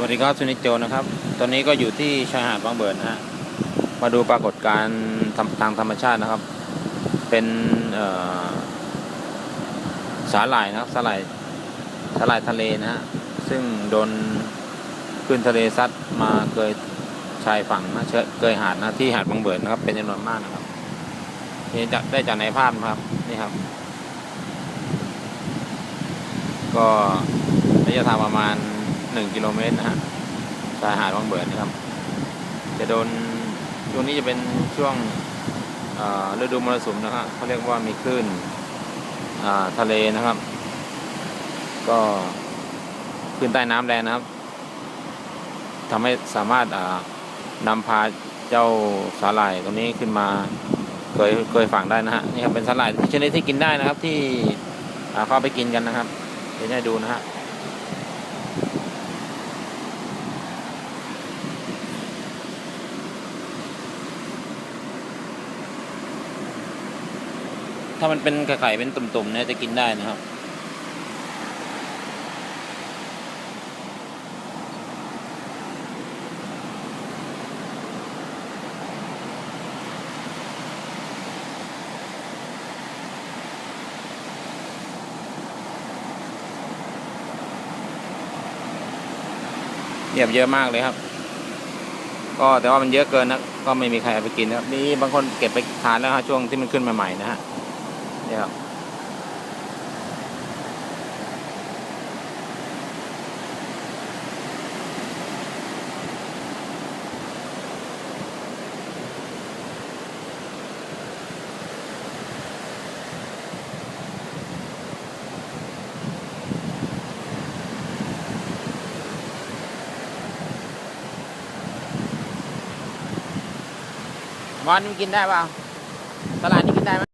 วัสดีครับสุนิจโจนะครับ ตอนนี้ก็อยู่ที่ชายหาดบางเบิดนะฮะ มาดูปรากฏการณ์ทางธรรมชาตินะครับ เป็นสาหร่ายนะครับสาหร่ายสาหร่ายทะเลนะฮะ ซึ่งโดนคลื่นทะเลซัดมาเกยชายฝั่งนะเชเกยหาดนะที่หาดบางเบิดนะครับ เป็นจำนวนมากนะครับนี่จะได้จากในภาพนะครับนี่ครับ ก็ระยะทางประมาณ 1กิโลเมตรนะฮะชายหาดบางเบิดนะครับ จะโดนช่วงนี้จะเป็นช่วงฤดูมรสุมนะครับเขาเรียกว่ามีคลื่นทะเลนะครับ ก็คลื่นใต้น้ำแรงนะครับทำให้สามารถนำพาเจ้าสาหร่ายตัวนี้ขึ้นมาเคยเคยฝั่งได้นะฮะนี่ครับเป็นสาหร่ายชนิดที่กินได้นะครับที่เข้าไปกินกันนะครับเดี๋ยวจะให้ดูนะฮะ ถ้ามันเป็นไข่เป็นตุ่มๆเนี่ยจะกินได้นะครับเยียบเยอะมากเลยครับ ก็แต่ว่ามันเยอะเกินนะ ก็ไม่มีใครเอาไปกินนะครับมีบางคนเก็บไปทานแล้วฮะช่วงที่มันขึ้นใหม่ๆนะฮะ เนี่ยครับมอนมันกินได้เปล่าตลาดนี้กินได้ไหม